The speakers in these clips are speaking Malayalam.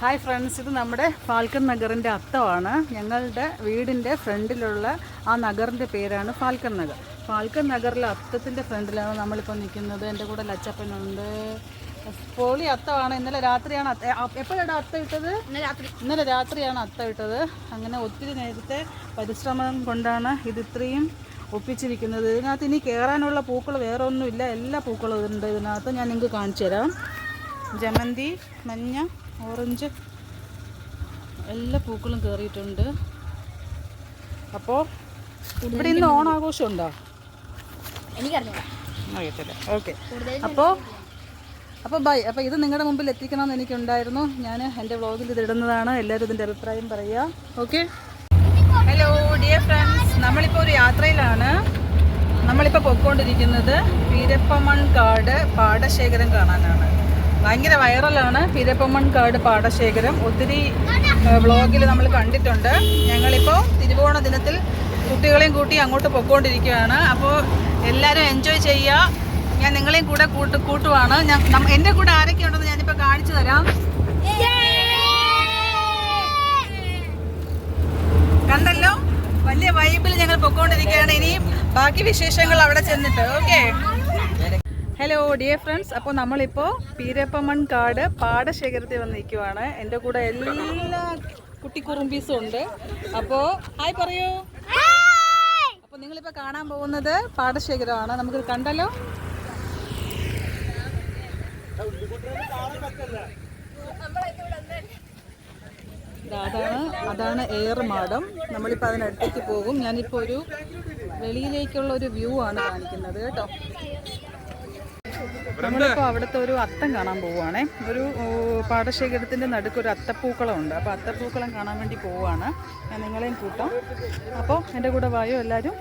ഹായ് ഫ്രണ്ട്സ് ഇത് നമ്മുടെ ഫാൽക്കൺ നഗറിന്റെ അത്തമാണ്. ഞങ്ങളുടെ വീടിന്റെ ഫ്രണ്ടിലുള്ള ആ നഗറിന്റെ പേരാണ് ഫാൽക്കൺ നഗർ. ഫാൽക്കൺ നഗറിലെ അത്തത്തിന്റെ ഫ്രണ്ടിലാണ് നമ്മളിപ്പോൾ നിൽക്കുന്നത്. എന്റെ കൂടെ ലച്ചപ്പനുണ്ട് പോളി അത്തമാണ്. ഇന്നലെ രാത്രിയാണ് അത്ത എപ്പോഴാണ് അത്ത ഇട്ടത്? ഇന്നലെ രാത്രിയാണ് അത്ത ഇട്ടത്. അങ്ങനെ ഒത്തിരി നേരത്തെ പരിശ്രമം കൊണ്ടാണ് ഇത് ഇത്രയും ഒപ്പിച്ചിരിക്കുന്നത്. ഇതിനകത്ത് ഇനി കയറാനുള്ള പൂക്കൾ വേറെ ഒന്നുമില്ല. എല്ലാ പൂക്കളും ഉണ്ട് ഇതിനകത്ത് ഞാൻ നിങ്ങൾക്ക് കാണിച്ചു തരാം ജമന്തി മഞ്ഞ ഓറഞ്ച്. എല്ലാ പൂക്കളും കയറിയിട്ടുണ്ട് അപ്പോൾ ഇവിടെ ഇന്ന് ഓണാഘോഷം ഉണ്ടോ എനിക്കറിഞ്ഞൂടാ. അറിയത്തില്ല. ഓക്കെ അപ്പോൾ അപ്പോൾ ബൈ. അപ്പോൾ ഇത് നിങ്ങളുടെ മുമ്പിൽ എത്തിക്കണമെന്ന് എനിക്കുണ്ടായിരുന്നു. ഞാൻ എന്റെ വ്ളോഗിൽ ഇത് ഇടുന്നതാണ്. എല്ലാവരും ഇതിന്റെ അഭിപ്രായം പറയുക. ഓക്കെ ഹലോ ഡിയർ ഫ്രണ്ട്സ് നമ്മളിപ്പോൾ ഒരു യാത്രയിലാണ്. നമ്മളിപ്പോൾ പൊയ്ക്കൊണ്ടിരിക്കുന്നത് വീരപ്പമൺ കാട് പാടശേഖരം കാണാനാണ്. ഭയങ്കര വൈറലാണ്. വീരപ്പമൺകാട് പാടശേഖരം. ഒത്തിരി വ്ളോഗിൽ നമ്മൾ കണ്ടിട്ടുണ്ട്. ഞങ്ങളിപ്പോൾ തിരുവോണ ദിനത്തിൽ കുട്ടികളെയും കൂട്ടി അങ്ങോട്ട് പൊയ്ക്കൊണ്ടിരിക്കുകയാണ് അപ്പോൾ എല്ലാവരും എൻജോയ് ചെയ്യുക ഞാൻ നിങ്ങളെയും കൂടെ കൂട്ട് കൂട്ടുവാണ്. ഞാൻ എന്റെ കൂടെ ആരൊക്കെ ഉണ്ടെന്ന് ഞാനിപ്പോൾ കാണിച്ചു തരാം. കണ്ടല്ലോ? വലിയ വൈബിൽ ഞങ്ങൾ പൊക്കോണ്ടിരിക്കുകയാണ്. ഇനിയും ബാക്കി വിശേഷങ്ങൾ അവിടെ ചെന്നിട്ട്. ഓക്കെ ഹലോ ഡിയർ ഫ്രണ്ട്സ് അപ്പോൾ നമ്മളിപ്പോൾ പീരപ്പമൺ കാട് പാടശേഖരത്തിൽ വന്ന് നിൽക്കുവാണ് എന്റെ കൂടെ എല്ലാ കുട്ടിക്കുറുമ്പീസും ഉണ്ട്. അപ്പോൾ ഹായ് പറയൂ. അപ്പോൾ നിങ്ങളിപ്പോൾ കാണാൻ പോകുന്നത് പാടശേഖരമാണ്. നമുക്ക് കണ്ടല്ലോ. അതാണ് അതാണ് എയർ മാഡം നമ്മളിപ്പോൾ അതിനടുത്തേക്ക് പോകും. ഞാനിപ്പോൾ ഒരു വെളിയിലേക്കുള്ള ഒരു വ്യൂ ആണ് കാണിക്കുന്നത് കേട്ടോ. നമ്മളിപ്പോൾ അവിടുത്തെ ഒരു അത്തം കാണാൻ പോവുകയാണേ. ഒരു പാടശേഖരത്തിന്റെ നടുക്ക് ഒരു അത്തപ്പൂക്കളം ഉണ്ട് അപ്പോൾ അത്തപ്പൂക്കളം കാണാൻ വേണ്ടി പോവുകയാണ്. ഞാൻ നിങ്ങളെയും കൂട്ടാം. അപ്പോൾ എന്റെ കൂടെ വായോ എല്ലാവരും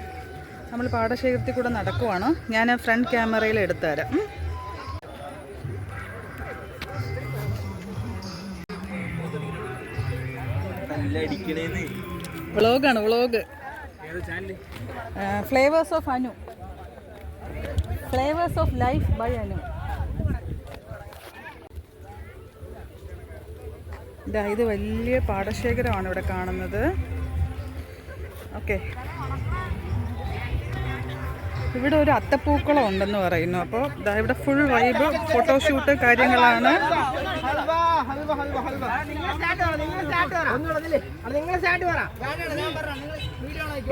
നമ്മൾ പാടശേഖരത്തിൽ കൂടെ നടക്കുവാണ്. ഞാൻ ഫ്രണ്ട് ക്യാമറയിൽ എടുത്തുതരാം. വ്ളോഗാണ് vlog. Flavours of Anu. Flavours of life by Anu ഇതാ വലിയ പാടശേഖരമാണ് ഇവിടെ കാണുന്നത്. ഓക്കെ. ഇവിടെ ഒരു അത്തപ്പൂക്കളം ഉണ്ടെന്ന് പറയുന്നു. അപ്പോൾ ഇവിടെ ഫുൾ വൈബ് ഫോട്ടോഷൂട്ട് കാര്യങ്ങളാണ്.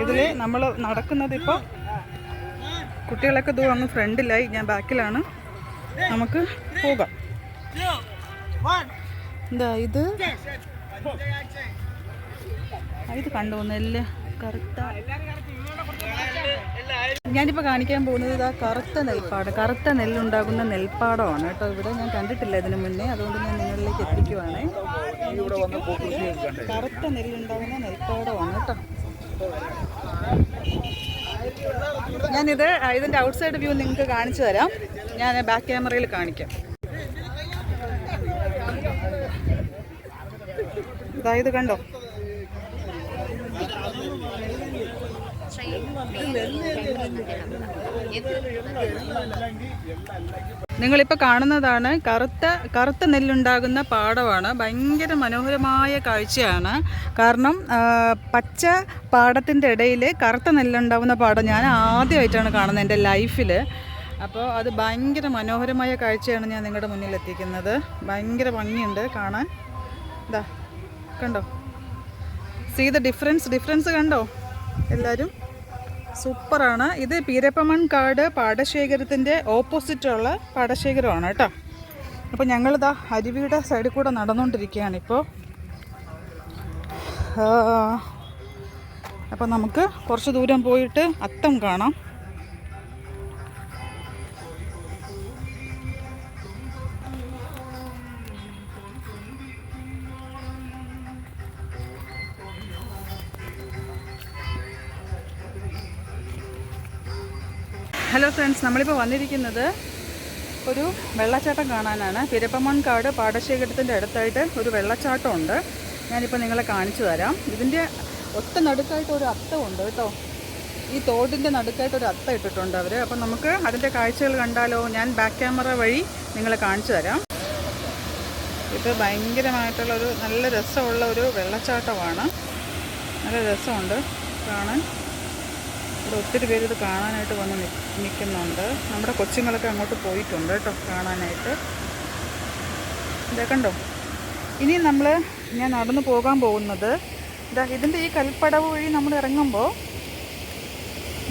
ഇതിൽ നമ്മൾ നടക്കുന്നത് ഇപ്പോൾ കുട്ടികളൊക്കെ ദൂരം വന്ന് ഫ്രണ്ടിലായി ഞാൻ ബാക്കിലാണ്. നമുക്ക് പോകാം. എന്താ ഇത്? ഇത് കണ്ടു? നെല്ല് കറുത്ത. ഞാനിപ്പോൾ കാണിക്കാൻ പോകുന്നത് ഇതാ കറുത്ത നെൽപ്പാട്. കറുത്ത നെല്ലുണ്ടാകുന്ന നെൽപ്പാടമാണ് കേട്ടോ. ഇവിടെ ഞാൻ കണ്ടിട്ടില്ല ഇതിനു മുന്നേ. അതുകൊണ്ട് ഞാൻ നിങ്ങളിലേക്ക് എത്തിക്കുവാണേ. കറുത്ത നെല്ലുണ്ടാകുന്ന നെൽപ്പാടമാണ് കേട്ടോ. ഞാനിത് ഇതിന്റെ ഇതിന്റെ ഔട്ട്സൈഡ് വ്യൂ നിങ്ങൾക്ക് കാണിച്ചു തരാം. ഞാൻ ബാക്ക് ക്യാമറയിൽ കാണിക്കാം. ഇതായത് കണ്ടോ? നിങ്ങളിപ്പോൾ കാണുന്നതാണ് കറുത്ത കറുത്ത നെല്ലുണ്ടാകുന്ന പാടമാണ്. ഭയങ്കര മനോഹരമായ കാഴ്ചയാണ്. കാരണം പച്ച പാടത്തിന്റെ ഇടയിൽ കറുത്ത നെല്ലുണ്ടാകുന്ന പാടം ഞാൻ ആദ്യമായിട്ടാണ് കാണുന്നത് എന്റെ ലൈഫിൽ അപ്പോൾ അത് ഭയങ്കര മനോഹരമായ കാഴ്ചയാണ് ഞാൻ നിങ്ങളുടെ മുന്നിൽ എത്തിക്കുന്നത്. ഭയങ്കര ഭംഗിയുണ്ട് കാണാൻ. ഇതാ കണ്ടോ? സീ ദ ഡിഫറൻസ് ഡിഫറൻസ് കണ്ടോ? എല്ലാവരും സൂപ്പറാണ്. ഇത് പീരപ്പമൺ കാട് പാടശേഖരത്തിന്റെ ഓപ്പോസിറ്റുള്ള പാടശേഖരമാണ് കേട്ടോ. അപ്പോൾ ഞങ്ങളിതാ അരുവിയുടെ സൈഡിൽ കൂടെ നടന്നുകൊണ്ടിരിക്കുകയാണ് ഇപ്പോൾ. അപ്പോൾ നമുക്ക് കുറച്ച് ദൂരം പോയിട്ട് അത്തം കാണാം. നമ്മളിപ്പോൾ വന്നിരിക്കുന്നത് ഒരു വെള്ളച്ചാട്ടം കാണാനാണ്. പിരപ്പമൺകാട് പാടശേഖരത്തിന്റെ അടുത്തായിട്ട് ഒരു വെള്ളച്ചാട്ടമുണ്ട്. ഞാനിപ്പോൾ നിങ്ങളെ കാണിച്ചു തരാം. ഇതിന്റെ ഒത്ത നടുക്കായിട്ട് ഒരു അത്തമുണ്ട് കേട്ടോ. ഈ തോടിന്റെ നടുക്കായിട്ട് ഒരു അത്ത ഇട്ടിട്ടുണ്ട് അവർ അപ്പം നമുക്ക് അതിന്റെ കാഴ്ചകൾ കണ്ടാലോ? ഞാൻ ബാക്ക് ക്യാമറ വഴി നിങ്ങളെ കാണിച്ചു തരാം. ഇത് ഭയങ്കരമായിട്ടുള്ളൊരു നല്ല രസമുള്ള ഒരു വെള്ളച്ചാട്ടമാണ്. നല്ല രസമുണ്ട് കാണാൻ. ഇവിടെ ഒത്തിരി പേര് ഇത് കാണാനായിട്ട് വന്ന് നിൽക്കുന്നുണ്ട്. നമ്മുടെ കൊച്ചുങ്ങളൊക്കെ അങ്ങോട്ട് പോയിട്ടുണ്ട് കേട്ടോ കാണാനായിട്ട്. ഇതാ കണ്ടോ? ഇനി നമ്മൾ ഞാൻ നടന്നു പോകാൻ പോകുന്നത്. ഇതാ ഇതിന്റെ ഈ കൽപ്പടവ് വഴി നമ്മൾ ഇറങ്ങുമ്പോൾ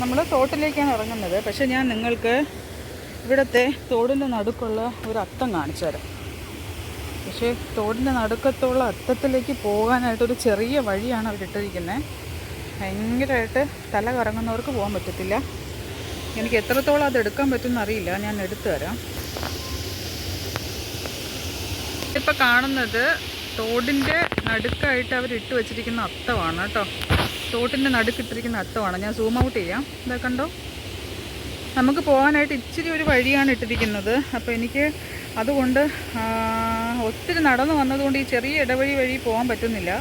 നമ്മൾ തോട്ടിലേക്കാണ് ഇറങ്ങുന്നത്. പക്ഷേ ഞാൻ നിങ്ങൾക്ക് ഇവിടുത്തെ തോടിന്റെ നടുക്കുള്ള ഒരു അത്തം കാണിച്ചു തരാം. പക്ഷേ തോടിന്റെ നടുക്കത്തുള്ള അത്തത്തിലേക്ക് പോകാനായിട്ടൊരു ചെറിയ വഴിയാണ് അവരിട്ടിരിക്കുന്നത് ഭയങ്കരമായിട്ട് തല കറങ്ങുന്നവർക്ക് പോകാൻ പറ്റത്തില്ല. എനിക്ക് എത്രത്തോളം അത് എടുക്കാൻ പറ്റുമെന്ന് അറിയില്ല. ഞാൻ എടുത്തു തരാം. ഇപ്പം കാണുന്നത് തോടിന്റെ നടുക്കായിട്ട് അവർ ഇട്ട് വെച്ചിരിക്കുന്ന അത്തമാണ് കേട്ടോ. തോട്ടിന്റെ നടുക്കിട്ടിരിക്കുന്ന അത്തമാണ് ഞാൻ സൂം ഔട്ട് ചെയ്യാം. ഇതാ കണ്ടോ? നമുക്ക് പോകാനായിട്ട് ഇച്ചിരി ഒരു വഴിയാണ് ഇട്ടിരിക്കുന്നത്. അപ്പോൾ എനിക്ക് അതുകൊണ്ട് ഒത്തിരി നടന്നു വന്നതുകൊണ്ട് ഈ ചെറിയ ഇടവഴി വഴി പോകാൻ പറ്റുന്നില്ല.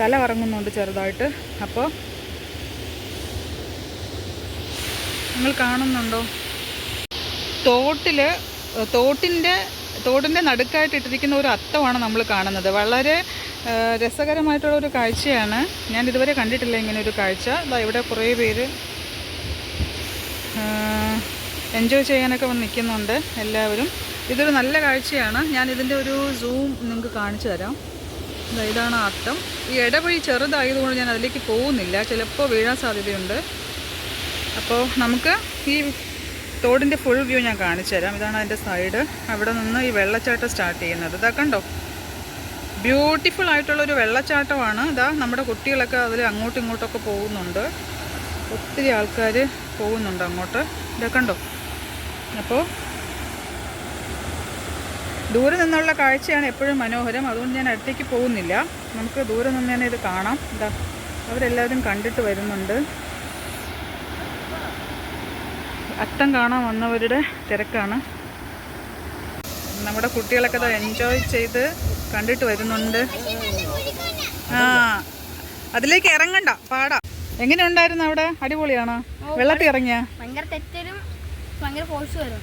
തല കറങ്ങുന്നുണ്ട് ചെറുതായിട്ട്. അപ്പോൾ നിങ്ങൾ കാണുന്നുണ്ടോ? തോട്ടിൽ തോട്ടിന്റെ തോടിന്റെ നടുക്കായിട്ട് ഇട്ടിരിക്കുന്ന ഒരു അത്തമാണ് നമ്മൾ കാണുന്നത്. വളരെ രസകരമായിട്ടുള്ള ഒരു കാഴ്ചയാണ്. ഞാൻ ഇതുവരെ കണ്ടിട്ടില്ല ഇങ്ങനെ ഒരു കാഴ്ച. ദാ ഇവിടെ കുറേ പേര് എൻജോയ് ചെയ്യാനൊക്കെ വന്ന് നിൽക്കുന്നുണ്ട് എല്ലാവരും. ഇതൊരു നല്ല കാഴ്ചയാണ്. ഞാൻ ഇതിന്റെ ഒരു സൂം നിങ്ങൾക്ക് കാണിച്ചു തരാം. ഇതാണ് അത്തം ഈ ഇടവഴി ചെറുതായതുകൊണ്ട് ഞാൻ അതിലേക്ക് പോകുന്നില്ല. ചിലപ്പോൾ വീഴാൻ സാധ്യതയുണ്ട്. അപ്പോൾ നമുക്ക് ഈ തോടിന്റെ ഫുൾ വ്യൂ ഞാൻ കാണിച്ചു തരാം. ഇതാണ് അതിന്റെ സൈഡ് അവിടെ നിന്ന് ഈ വെള്ളച്ചാട്ടം സ്റ്റാർട്ട് ചെയ്യുന്നത്. ഇതാ കണ്ടോ? ബ്യൂട്ടിഫുൾ ആയിട്ടുള്ളൊരു വെള്ളച്ചാട്ടമാണ്. ഇതാ നമ്മുടെ കുട്ടികളൊക്കെ അതിൽ അങ്ങോട്ടും ഇങ്ങോട്ടൊക്കെ പോകുന്നുണ്ട്. ഒത്തിരി ആൾക്കാർ പോകുന്നുണ്ട് അങ്ങോട്ട്. ഇതാ കണ്ടോ? അപ്പോൾ ദൂരെ നിന്നുള്ള കാഴ്ചയാണ് എപ്പോഴും മനോഹരം. അതുകൊണ്ട് ഞാൻ അടുത്തേക്ക് പോകുന്നില്ല. നമുക്ക് ദൂരെ നിന്ന് തന്നെ ഇത് കാണാം. എന്താ അവരെല്ലാവരും കണ്ടിട്ട് വരുന്നുണ്ട്. അത്തം കാണാൻ വന്നവരുടെ തിരക്കാണ്. നമ്മുടെ കുട്ടികളൊക്കെ അത് എൻജോയ് ചെയ്ത് കണ്ടിട്ട് വരുന്നുണ്ട്. ആ അതിലേക്ക് ഇറങ്ങണ്ട പാടാ. എങ്ങനെ ഉണ്ടായിരുന്നു അവിടെ? അടിപൊളിയാണോ? വെള്ളത്തിൽ ഇറങ്ങിയ? ഭയങ്കര തെറ്റലും ഭയങ്കര ഫോഴ്സ് വരും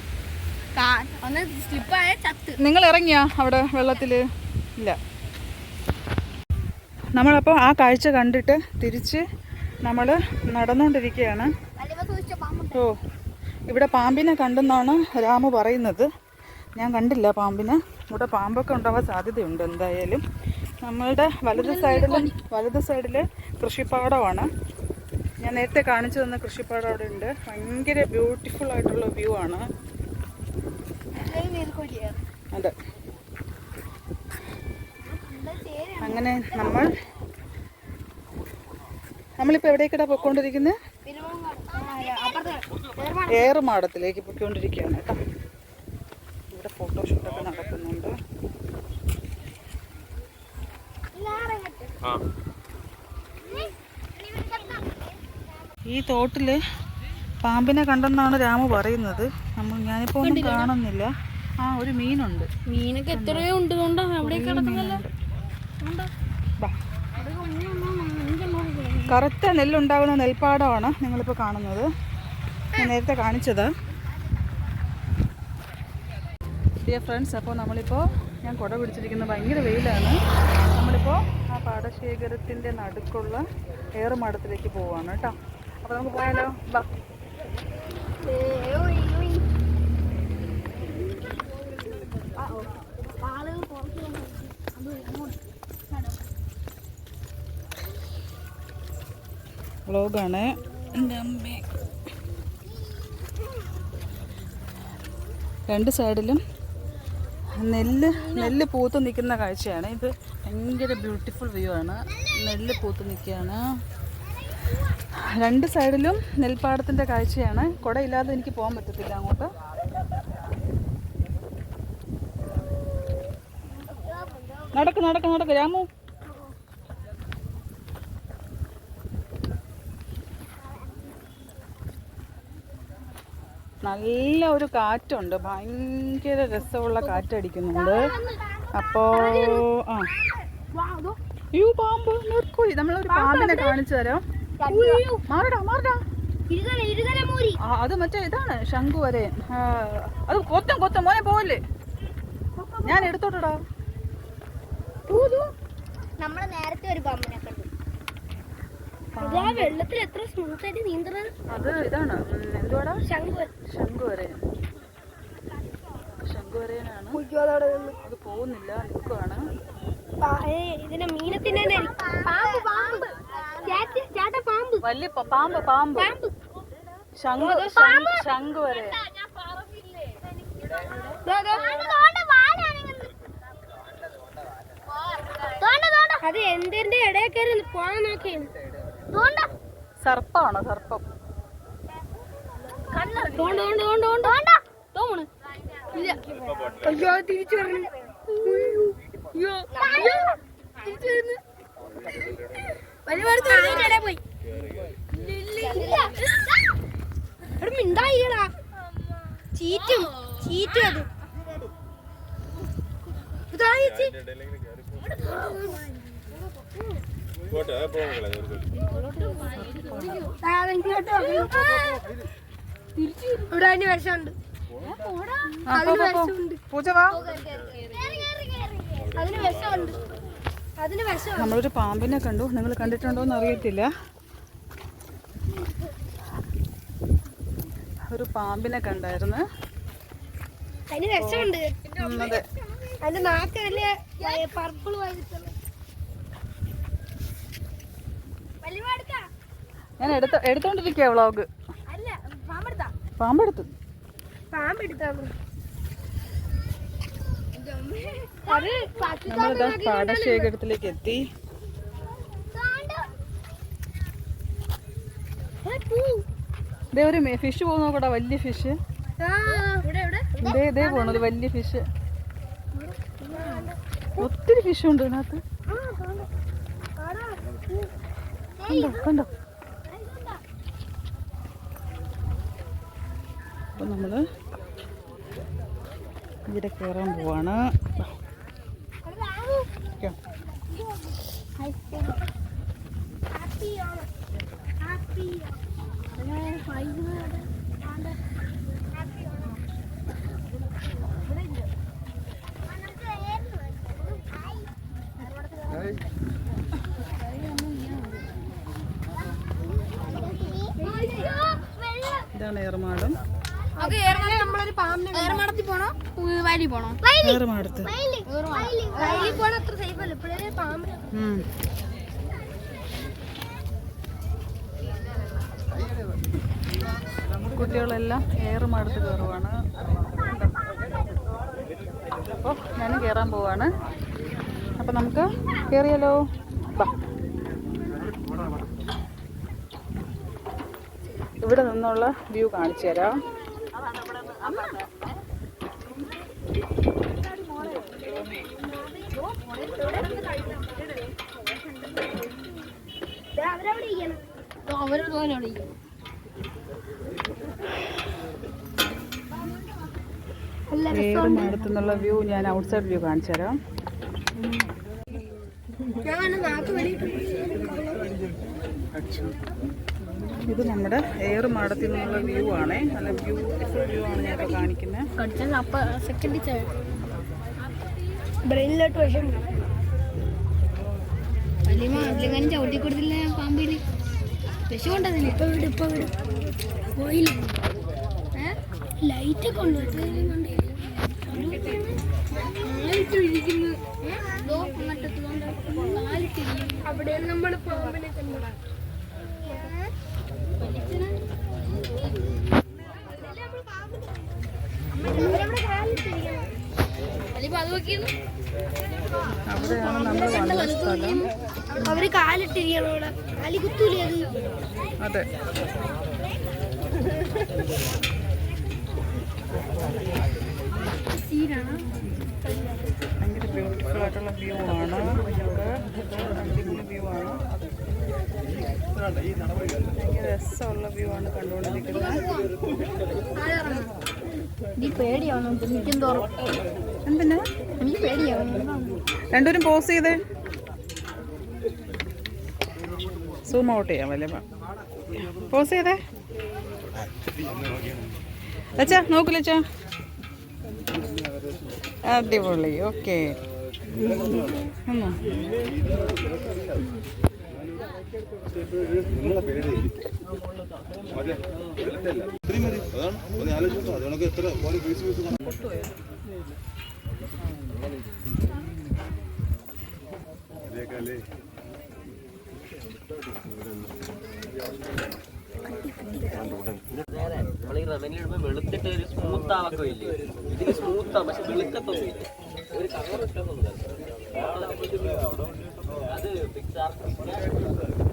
ഒന്ന് സ്ലിപ്പായ ചത്ത്. നിങ്ങൾ ഇറങ്ങിയ അവിടെ വെള്ളത്തിൽ ഇല്ല. നമ്മളപ്പോൾ ആ കാഴ്ച കണ്ടിട്ട് തിരിച്ച് നമ്മൾ നടന്നുകൊണ്ടിരിക്കുകയാണ് ഓ ഇവിടെ പാമ്പിനെ കണ്ടെന്നാണ് രാമു പറയുന്നത്. ഞാൻ കണ്ടില്ല പാമ്പിനെ. ഇവിടെ പാമ്പൊക്കെ ഉണ്ടാവാൻ സാധ്യതയുണ്ട് എന്തായാലും. നമ്മളുടെ വലത് സൈഡിലും വലത് സൈഡിൽ കൃഷിപ്പാടമാണ്. ഞാൻ നേരത്തെ കാണിച്ചു തന്ന കൃഷിപ്പാടം അവിടെ ഉണ്ട്. ഭയങ്കര ബ്യൂട്ടിഫുൾ ആയിട്ടുള്ള വ്യൂ ആണ്. അതെ. അങ്ങനെ നമ്മൾ നമ്മളിപ്പോൾ എവിടേക്കിടാ പൊയ്ക്കൊണ്ടിരിക്കുന്നത് ഏറുമാടത്തിലേക്ക് പൊയ്ക്കൊണ്ടിരിക്കുകയാണ് കേട്ടോ. ഇവിടെ ഫോട്ടോഷൂട്ടൊക്കെ നടക്കുന്നുണ്ട്. ഈ തോട്ടിൽ പാമ്പിനെ കണ്ടെന്നാണ് രാമു പറയുന്നത്. നമ്മൾ ഞാനിപ്പോൾ ഒന്നും കാണുന്നില്ല. ആ ഒരു മീനുണ്ട്. മീനൊക്കെ എത്രയോ ഉണ്ട് കൊണ്ടോ അവിടെ കിടക്കുന്നല്ലോ. കറുത്ത നെല്ലുണ്ടാകുന്ന നെൽപ്പാടമാണ് നിങ്ങളിപ്പോൾ കാണുന്നത്. ഞാൻ നേരത്തെ കാണിച്ചത്. ഡിയർ ഫ്രണ്ട്സ് അപ്പോൾ നമ്മളിപ്പോൾ ഞാൻ കുട പിടിച്ചിരിക്കുന്നത് ഭയങ്കര വെയിലാണ്. നമ്മളിപ്പോൾ ആ പാടശേഖരത്തിന്റെ നടുക്കുള്ള ഏറുമാടത്തിലേക്ക് പോവുകയാണ് കേട്ടോ. അപ്പോൾ നമുക്ക് പോയാലോ? ബാ ആളുകൾ പുറത്ത് വന്നു. അത് അങ്ങോട്ട് വ്ളോഗാണ്. രണ്ട് സൈഡിലും നെല്ല് നെല്ല് പൂത്ത് നിൽക്കുന്ന കാഴ്ചയാണ്. ഇത് ഭയങ്കര ബ്യൂട്ടിഫുൾ വ്യൂ ആണ്. നെല്ല് പൂത്ത് നിൽക്കുകയാണ്. രണ്ട് സൈഡിലും നെൽപ്പാടത്തിന്റെ കാഴ്ചയാണ്. കുടയില്ലാതെ എനിക്ക് പോകാൻ പറ്റത്തില്ല അങ്ങോട്ട്. നടക്ക് നടക്ക് നടക്ക്. രാമു. നല്ല ഒരു കാറ്റുണ്ട്. ഭയങ്കര രസമുള്ള കാറ്റടിക്കുന്നുണ്ട്. അപ്പോ ആ. അയ്യോ പാമ്പ്. നിർക്കൂലി നമ്മളൊരു പാമ്പിനെ കാണിച്ചു തരാം. മാറടാ മാറടാ. അത് മറ്റേ ഇതാണ് ശംഖു വരെ. അത് കൊത്തം കൊത്തം. മോനെ പോവല്ലേ? ഞാൻ എടുത്തോട്ടടാ. നമ്മൾ നേരത്തെ ഒരു പാമ്പിനെ കണ്ടു. അതാ വെള്ളത്തിൽ എത്ര സ്മൂത്ത് ആയിട്ട് നീന്തണത്? അത് ഇതാണ്. എന്തുവാടാ? ശംഖു ശംഖുവരയൻ. ശംഖുവരയനാണ്. അത് പോകുന്നില്ല നിൽക്കുവാണ്. ഇതിനെ മീനത്തിന്റെ പാമ്പ് പാമ്പ്. ചേട്ടാ പാമ്പ്. വലിയ പാമ്പ് പാമ്പ്. പാമ്പ്. ശംഖു. ശംഖുവരയൻ. അത് എന്തിന്റെ ഇടയിൽ കയറി പോകാൻ നോക്കി. സർപ്പാണോ സർപ്പം? തോണ്ട തോണ്ട തോണ്ട തോണ്ട. തോമണ് ഇല്ല. അയ്യോ തിരിച്ചു വരുന്നു. പോയി. എടാ മിണ്ടായില്ലടാ. ചീറ്റും ചീറ്റും അത്. ഇതാ ചേച്ചി. ഇവിടെ അതിന് വിഷമുണ്ട്. അതിന് വിഷമുണ്ട്. അതിന് വിഷം നമ്മളൊരു പാമ്പിനെ കണ്ടു. നിങ്ങൾ കണ്ടിട്ടുണ്ടോ എന്ന് അറിയത്തില്ല. ഒരു പാമ്പിനെ കണ്ടായിരുന്നു. അതിന് വിഷമുണ്ട്. അതിന്റെ നാക്ക് വലിയ പർപ്പിൾ വായിച്ചിട്ടുള്ള വലിയ എടുക്കാം ഞാൻ എടുത്ത എടുത്തോണ്ടിരിക്കുക വ്ളോഗ്. അല്ല പാമ്പെടുത്താ? നമ്മളിതാ പാടശേഖരത്തിലേക്ക് എത്തി. ഇതേ ഒരു ഫിഷ് പോകുന്ന നോക്കട്ടെ വലിയ ഫിഷ് ഇതേ ഇതേ പോണത് വലിയ ഫിഷ് ഒത്തിരി ഫിഷ് ഉണ്ട് ഇതിനകത്ത്? കണ്ടോ കണ്ടോ? അപ്പൊ നമ്മൾ ഇവിടെ കയറാൻ പോവാണ് ഇരിക്കാം. ഇതാണ് ഏറുമാടം നമ്മളൊരു പാമ്പിനെ ഏറമാടത്തിൽ പോണോ? വയലിൽ പോണോ. ഏറമാടത്ത് വയലിൽ? പോണോ? അത്ര സേഫ് അല്ല. ഇപ്പോഴേ പാമ്പിന്. കുട്ടികളെല്ലാം ഏറുമാടത്ത് കയറുവാണ്. അപ്പോൾ ഞാൻ കയറാൻ പോവാണ്. അപ്പോൾ നമുക്ക് കയറിയാലോ ഇവിടെ നിന്നുള്ള വ്യൂ കാണിച്ചു തരാം ഇരിക്കണം ഏറുമാടത്തു വ്യൂ ഞാൻ ഔട്ട്സൈഡ് വ്യൂ കാണിച്ചു തരാം. ഇത് നമ്മുടെ ഏറുമാടത്തിൽ നിന്നുള്ള വ്യൂ ആണേ. നല്ല വ്യൂ വ്യൂ ആണ് ഞാൻ കാണിക്കുന്നത് സെക്കൻഡ് ബ്രെയിനിലോട്ട് ചവിട്ടി കൊടുത്തില്ല വിഷം ഇപ്പൊ വിട് ഇപ്പൊ വിട് പോയില്ല ലൈറ്റ് ഒക്കെ ഉണ്ട് അവിടെ നമ്മൾ പാമ്പിനെ കണ്ടു അവിടെയാണ് നമ്മൾ വന്ന സ്ഥലം അവർ കാലിട്ടിരിക്കണം അവിടെ കാലി കുത്തൂലേ അതെ. ഭയങ്കര ബ്യൂട്ടിഫുൾ ആയിട്ടുള്ള വ്യൂ ആണ്. അടിപൊളി വ്യൂ ആണ്. ഭയങ്കര രസമുള്ള വ്യൂ ആണ് കണ്ടുകൊണ്ടിരിക്കുന്നത്. നിൽക്കും തോറും എനിക്ക് രണ്ടുപേരും പോസ് ചെയ്തേ. സൂം ഔട്ട് ചെയ്യാം വല്ല പോസ് ചെയ്തേ. ലച്ച നോക്കൂ ലച്ച അടിപൊളി ഓക്കെ? നിങ്ങളെ പേര് അതാണ് ഒന്ന് ആലോചിച്ചോ അതുകൊണ്ട് എത്ര പോലെ പീസ് പീസ് അതേക്കല്ലേ നമ്മൾ ഈ റെവന്യൂ വെളുത്തിട്ട് ഒരു സ്മൂത്ത് ആവൊക്കെ ഇല്ലേ ഇതിന് സ്മൂത്ത് ആവും പക്ഷെ വെളുക്കത്തൊന്നും ഇല്ല ഒരു കളർ ഇട്ടൊന്നും അത് ഫിക്സ് പാടശേഖരം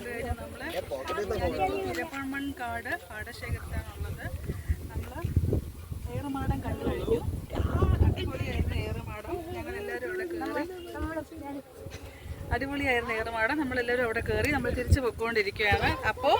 കണ്ടു കഴിഞ്ഞാൽ നമ്മൾ ഇരപ്പമൺ കാട് പാടശേഖരത്തിലാണുള്ളത് നമ്മൾ ഏറുമാടം കണ്ടു കഴിഞ്ഞു. അടിപൊളിയായിരുന്നു ഏറുമാടം. ഞങ്ങൾ എല്ലാവരും അവിടെ കയറി അടിപൊളിയായിരുന്നു ഏറുമാടം. നമ്മളെല്ലാവരും അവിടെ കയറി നമ്മൾ തിരിച്ചു പൊയ്ക്കൊണ്ടിരിക്കുകയാണ്. അപ്പോൾ